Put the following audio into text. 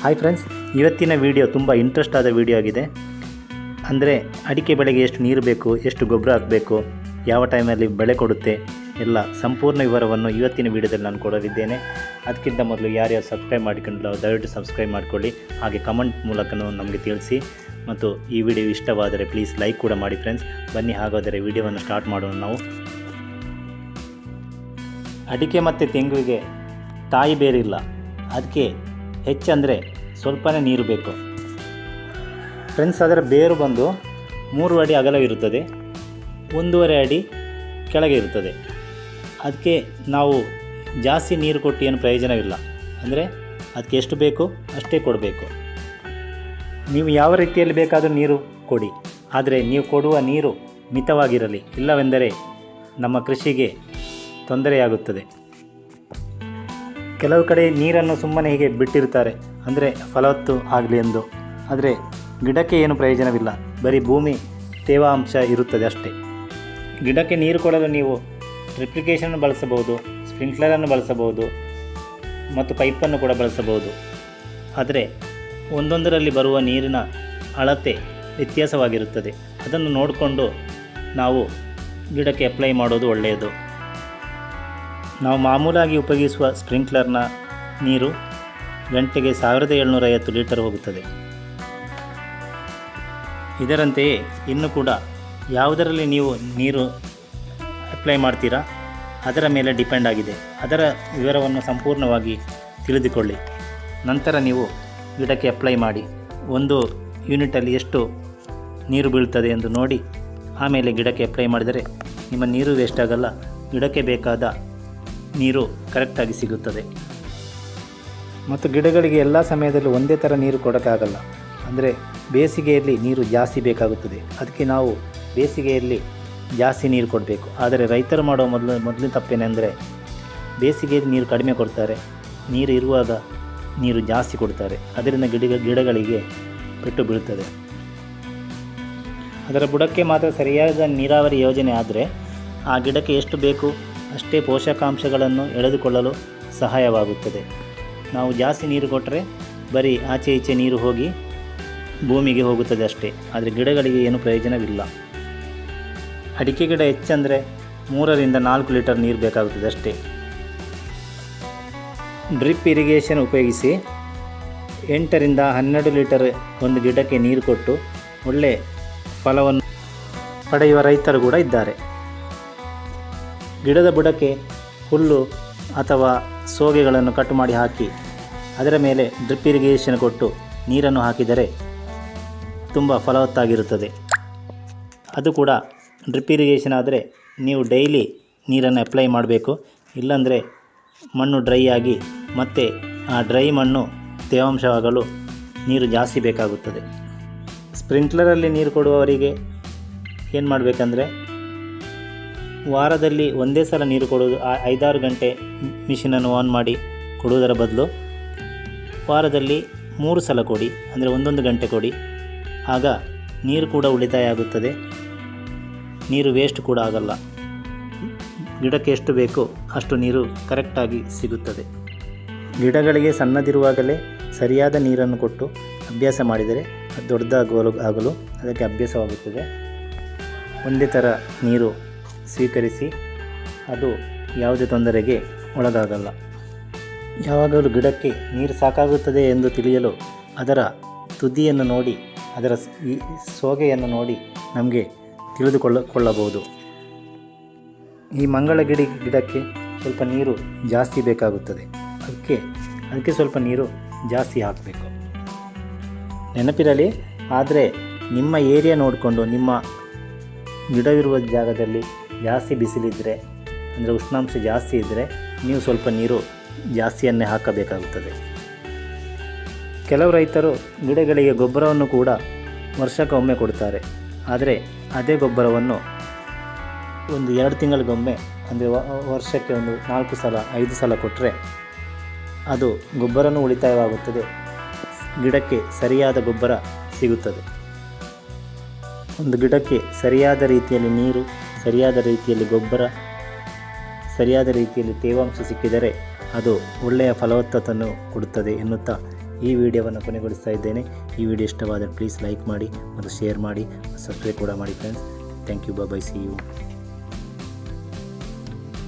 Hi friends ಇವತ್ತಿನ video ತುಂಬ interest ಆದ ವಿಡಿಯೋ ಆಗಿದೆ. ಅಂದರೆ ಅಡಿಕೆ ಬೆಳೆಗೆ ಎಷ್ಟು ನೀರು ಬೇಕು, ಎಷ್ಟು ಗೊಬ್ಬರ ಹಾಕಬೇಕು, ಯಾವ ಟೈಮಲ್ಲಿ ಬೆಳೆ ಕೊಡುತ್ತೆ, ಎಲ್ಲ ಸಂಪೂರ್ಣ ವಿವರವನ್ನು ಇವತ್ತಿನ ವಿಡಿಯೋದಲ್ಲಿ ನಾನು ಕೊಡಲಿದ್ದೇನೆ. ಅದಕ್ಕಿಂತ ಮೊದಲು ಯಾರ್ಯಾರು ಸಬ್ಸ್ಕ್ರೈಬ್ ಮಾಡಿಕೊಂಡಿಲ್ಲ, ದಯವಿಟ್ಟು ಸಬ್ಸ್ಕ್ರೈಬ್ ಮಾಡಿಕೊಳ್ಳಿ. ಹಾಗೆ ಕಮೆಂಟ್ ಮೂಲಕನೂ ನಮಗೆ ತಿಳಿಸಿ. ಮತ್ತು ಈ ವಿಡಿಯೋ ಇಷ್ಟವಾದರೆ ಪ್ಲೀಸ್ ಲೈಕ್ ಕೂಡ ಮಾಡಿ ಫ್ರೆಂಡ್ಸ್ ಬನ್ನಿ ಹಾಗಾದರೆ ವಿಡಿಯೋವನ್ನು ಸ್ಟಾರ್ಟ್ ಮಾಡೋಣ ನಾವು. ಅಡಿಕೆ ಮತ್ತು ತೆಂಗುವಿಗೆ ತಾಯಿ ಬೇರಿಲ್ಲ. ಅದಕ್ಕೆ ಹೆಚ್ಚಂದರೆ ಸ್ವಲ್ಪನೇ ನೀರು ಬೇಕು. ಫ್ರೆಂಡ್ಸ್ ಅದರ ಬೇರು ಬಂದು ಮೂರು ಅಡಿ ಅಗಲವಿರುತ್ತದೆ ಒಂದೂವರೆ ಅಡಿ ಕೆಳಗೆ ಇರುತ್ತದೆ. ಅದಕ್ಕೆ ನಾವು ಜಾಸ್ತಿ ನೀರು ಕೊಟ್ಟು ಏನು ಪ್ರಯೋಜನವಿಲ್ಲ. ಅಂದರೆ ಅದಕ್ಕೆ ಎಷ್ಟು ಬೇಕು? ಅಷ್ಟೇ ಕೊಡಬೇಕು. ನೀವು ಯಾವ ರೀತಿಯಲ್ಲಿ ಬೇಕಾದರೂ ನೀರು ಕೊಡಿ. ಆದರೆ ನೀವು ಕೊಡುವ ನೀರು ಮಿತವಾಗಿರಲಿ. ಇಲ್ಲವೆಂದರೆ ನಮ್ಮ ಕೃಷಿಗೆ ತೊಂದರೆಯಾಗುತ್ತದೆ. ಕೆಲವು ಕಡೆ ನೀರನ್ನು ಸುಮ್ಮನೆ ಹೀಗೆ ಬಿಟ್ಟಿರ್ತಾರೆ ಅಂದರೆ ಫಲವತ್ತು ಆಗಲಿ ಎಂದು. ಆದರೆ ಗಿಡಕ್ಕೆ ಏನು ಪ್ರಯೋಜನವಿಲ್ಲ. ಬರೀ ಭೂಮಿ, ತೇವಾಂಶ ಇರುತ್ತದೆ ಅಷ್ಟೇ. ಗಿಡಕ್ಕೆ ನೀರು ಕೊಡಲು ನೀವು ಟ್ರಿಪ್ಲಿಕೇಶನ್ ಬಳಸಬಹುದು ಸ್ಪ್ರಿಂಕ್ಲರನ್ನು ಬಳಸಬಹುದು, ಮತ್ತು ಪೈಪನ್ನು ಕೂಡ ಬಳಸಬಹುದು. ಆದರೆ ಒಂದೊಂದರಲ್ಲಿ ಬರುವ ನೀರಿನ ಅಳತೆ ವ್ಯತ್ಯಾಸವಾಗಿರುತ್ತದೆ. ಅದನ್ನು ನೋಡಿಕೊಂಡು ನಾವು ಗಿಡಕ್ಕೆ ಅಪ್ಲೈ ಮಾಡೋದು ಒಳ್ಳೆಯದು. ನಾವು ಮಾಮೂಲಾಗಿ ಉಪಯೋಗಿಸುವ ಸ್ಪ್ರಿಂಕ್ಲರ್ನ ನೀರು ಗಂಟೆಗೆ ಸಾವಿರದ ಏಳ್ನೂರ ಐವತ್ತು ಲೀಟರ್ ಹೋಗುತ್ತದೆ. ಇದರಂತೆಯೇ ಇನ್ನು ಕೂಡ ಯಾವುದರಲ್ಲಿ ನೀವು ನೀರು ಅಪ್ಲೈ ಮಾಡ್ತೀರಾ, ಅದರ ಮೇಲೆ ಡಿಪೆಂಡ್ ಆಗಿದೆ. ಅದರ ವಿವರವನ್ನು ಸಂಪೂರ್ಣವಾಗಿ ತಿಳಿದುಕೊಳ್ಳಿ. ನಂತರ ನೀವು ಗಿಡಕ್ಕೆ ಅಪ್ಲೈ ಮಾಡಿ, ಒಂದು ಯೂನಿಟಲ್ಲಿ ಎಷ್ಟು ನೀರು ಬೀಳುತ್ತದೆ ಎಂದು ನೋಡಿ, ಆಮೇಲೆ ಗಿಡಕ್ಕೆ ಅಪ್ಲೈ ಮಾಡಿದರೆ ನಿಮ್ಮ ನೀರು ವೇಸ್ಟ್ ಆಗಲ್ಲ. ಗಿಡಕ್ಕೆ ಬೇಕಾದ ನೀರು ಕರೆಕ್ಟಾಗಿ ಸಿಗುತ್ತದೆ. ಮತ್ತು ಗಿಡಗಳಿಗೆ ಎಲ್ಲ ಸಮಯದಲ್ಲೂ ಒಂದೇ ಥರ ನೀರು ಕೊಡೋಕ್ಕಾಗಲ್ಲ. ಅಂದರೆ ಬೇಸಿಗೆಯಲ್ಲಿ ನೀರು ಜಾಸ್ತಿ ಬೇಕಾಗುತ್ತದೆ. ಅದಕ್ಕೆ ನಾವು ಬೇಸಿಗೆಯಲ್ಲಿ ಜಾಸ್ತಿ ನೀರು ಕೊಡಬೇಕು. ಆದರೆ ರೈತರು ಮಾಡೋ ಮೊದಲು, ಮೊದಲಿನ ತಪ್ಪೇನೆಂದರೆ ಬೇಸಿಗೆಯಲ್ಲಿ ನೀರು ಕಡಿಮೆ ಕೊಡ್ತಾರೆ. ನೀರು ಇರುವಾಗ ನೀರು ಜಾಸ್ತಿ ಕೊಡ್ತಾರೆ. ಅದರಿಂದ ಗಿಡ ಗಿಡಗಳಿಗೆ ಪೆಟ್ಟು ಬೀಳ್ತದೆ. ಅದರ ಬುಡಕ್ಕೆ ಮಾತ್ರ ಸರಿಯಾದ ನೀರಾವರಿ ಯೋಜನೆ ಆದರೆ ಆ ಗಿಡಕ್ಕೆ ಎಷ್ಟು ಬೇಕು? ಅಷ್ಟೇ ಪೋಷಕಾಂಶಗಳನ್ನು ಎಳೆದುಕೊಳ್ಳಲು ಸಹಾಯವಾಗುತ್ತದೆ. ನಾವು ಜಾಸ್ತಿ ನೀರು ಕೊಟ್ಟರೆ ಬರೀ ಆಚೆ ಈಚೆ ನೀರು ಹೋಗಿ ಭೂಮಿಗೆ ಹೋಗುತ್ತದೆ ಅಷ್ಟೇ. ಆದರೆ ಗಿಡಗಳಿಗೆ ಏನು ಪ್ರಯೋಜನವಿಲ್ಲ. ಅಡಿಕೆ ಗಿಡ ಹೆಚ್ಚಂದರೆ ಮೂರರಿಂದ ನಾಲ್ಕು ಲೀಟರ್ ನೀರು ಬೇಕಾಗುತ್ತದೆ ಅಷ್ಟೇ. ಡ್ರಿಪ್ ಇರಿಗೇಷನ್ ಉಪಯೋಗಿಸಿ ಎಂಟರಿಂದ ಹನ್ನೆರಡು ಲೀಟರ್ ಒಂದು ಗಿಡಕ್ಕೆ ನೀರು ಕೊಟ್ಟು ಒಳ್ಳೆ ಫಲವನ್ನು ಪಡೆಯುವ ರೈತರು ಕೂಡ ಇದ್ದಾರೆ. ಗಿಡದ ಬುಡಕ್ಕೆ ಹುಲ್ಲು ಅಥವಾ ಸೋಗೆಗಳನ್ನು ಕಟ್ ಮಾಡಿ ಹಾಕಿ ಅದರ ಮೇಲೆ ಡ್ರಿಪ್ ಇರಿಗೇಷನ್ ಕೊಟ್ಟು ನೀರನ್ನು ಹಾಕಿದರೆ ತುಂಬ ಫಲವತ್ತಾಗಿರುತ್ತದೆ. ಅದು ಕೂಡ ಡ್ರಿಪ್ ಇರಿಗೇಷನ್ ಆದರೆ ನೀವು ಡೈಲಿ ನೀರನ್ನು ಅಪ್ಲೈ ಮಾಡಬೇಕು. ಇಲ್ಲಾಂದರೆ ಮಣ್ಣು ಡ್ರೈ ಆಗಿ ಮತ್ತೆ ಆ ಡ್ರೈ ಮಣ್ಣು ತೇವಾಂಶವಾಗಲು ನೀರು ಜಾಸ್ತಿ ಬೇಕಾಗುತ್ತದೆ. ಸ್ಪ್ರಿಂಕ್ಲರಲ್ಲಿ ನೀರು ಕೊಡುವವರಿಗೆ ಏನು ಮಾಡಬೇಕಂದ್ರೆ ವಾರದಲ್ಲಿ ಒಂದೇ ಸಲ ನೀರು ಕೊಡೋದು ಐದಾರು ಗಂಟೆ ಮಿಷಿನನ್ನು ಆನ್ ಮಾಡಿ ಕೊಡುವುದರ ಬದಲು ವಾರದಲ್ಲಿ ಮೂರು ಸಲ ಕೊಡಿ, ಅಂದರೆ ಒಂದೊಂದು ಗಂಟೆ ಕೊಡಿ. ಆಗ ನೀರು ಕೂಡ ಉಳಿತಾಯ ಆಗುತ್ತದೆ. ನೀರು ವೇಸ್ಟ್ ಕೂಡ ಆಗಲ್ಲ. ಗಿಡಕ್ಕೆ ಎಷ್ಟು ಬೇಕೋ ಅಷ್ಟು ನೀರು ಕರೆಕ್ಟಾಗಿ ಸಿಗುತ್ತದೆ. ಗಿಡಗಳಿಗೆ ಸಣ್ಣದಿರುವಾಗಲೇ ಸರಿಯಾದ ನೀರನ್ನು ಕೊಟ್ಟು ಅಭ್ಯಾಸ ಮಾಡಿದರೆ ದೊಡ್ಡದಾಗಲು ಆಗಲು ಅದಕ್ಕೆ ಅಭ್ಯಾಸವಾಗುತ್ತದೆ. ಒಂದೇ ಥರ ನೀರು ಸ್ವೀಕರಿಸಿ, ಅದು ಯಾವುದೇ ತೊಂದರೆಗೆ ಒಳಗಾಗಲ್ಲ. ಯಾವಾಗಲೂ ಗಿಡಕ್ಕೆ ನೀರು ಸಾಕಾಗುತ್ತದೆ ಎಂದು ತಿಳಿಯಲು ಅದರ ತುದಿಯನ್ನು ನೋಡಿ, ಅದರ ಸೋಗೆಯನ್ನು ನೋಡಿ ನಮಗೆ ತಿಳಿದುಕೊಳ್ಳ, ಕೊಳ್ಳಬಹುದು. ಈ ಮಂಗಳ ಗಿಡ ಗಿಡಕ್ಕೆ ಸ್ವಲ್ಪ ನೀರು ಜಾಸ್ತಿ ಬೇಕಾಗುತ್ತದೆ. ಅದಕ್ಕೆ ಅದಕ್ಕೆ ಸ್ವಲ್ಪ ನೀರು ಜಾಸ್ತಿ ಹಾಕಬೇಕು. ನೆನಪಿರಲಿ, ಆದರೆ ನಿಮ್ಮ ಏರಿಯಾ ನೋಡಿಕೊಂಡು ನಿಮ್ಮ ಗಿಡವಿರುವ ಜಾಗದಲ್ಲಿ ಜಾಸ್ತಿ ಬಿಸಿಲಿದ್ದರೆ ಅಂದರೆ ಉಷ್ಣಾಂಶ ಜಾಸ್ತಿ ಇದ್ದರೆ ನೀವು ಸ್ವಲ್ಪ ನೀರು ಜಾಸ್ತಿಯನ್ನೇ ಹಾಕಬೇಕಾಗುತ್ತದೆ. ಕೆಲವು ರೈತರು ಗಿಡಗಳಿಗೆ ಗೊಬ್ಬರವನ್ನು ಕೂಡ ವರ್ಷಕ್ಕೊಮ್ಮೆ ಕೊಡ್ತಾರೆ. ಆದರೆ ಅದೇ ಗೊಬ್ಬರವನ್ನು ಒಂದು ಎರಡು ತಿಂಗಳಿಗೊಮ್ಮೆ, ಅಂದರೆ ವರ್ಷಕ್ಕೆ ಒಂದು ನಾಲ್ಕು ಸಲ, ಐದು ಸಲ ಕೊಟ್ಟರೆ ಅದು ಗೊಬ್ಬರನೂ ಉಳಿತಾಯವಾಗುತ್ತದೆ. ಗಿಡಕ್ಕೆ ಸರಿಯಾದ ಗೊಬ್ಬರ ಸಿಗುತ್ತದೆ. ಒಂದು ಗಿಡಕ್ಕೆ ಸರಿಯಾದ ರೀತಿಯಲ್ಲಿ ನೀರು ಸರಿಯಾದ ರೀತಿಯಲ್ಲಿ ಗೊಬ್ಬರ, ಸರಿಯಾದ ರೀತಿಯಲ್ಲಿ ತೇವಾಂಶ ಸಿಕ್ಕಿದರೆ ಅದು ಒಳ್ಳೆಯ ಫಲವತ್ತತೆಯನ್ನು ಕೊಡುತ್ತದೆ ಎನ್ನುತ್ತಾ ಈ ವಿಡಿಯೋವನ್ನು ಕೊನೆಗೊಳಿಸ್ತಾ ಇದ್ದೇನೆ. ಈ ವಿಡಿಯೋ ಇಷ್ಟವಾದರೆ ಪ್ಲೀಸ್ ಲೈಕ್ ಮಾಡಿ ಮತ್ತು ಶೇರ್ ಮಾಡಿ ಸಬ್ಸ್ಕ್ರೈಬ್ ಕೂಡ ಮಾಡಿ friends thank you bye see you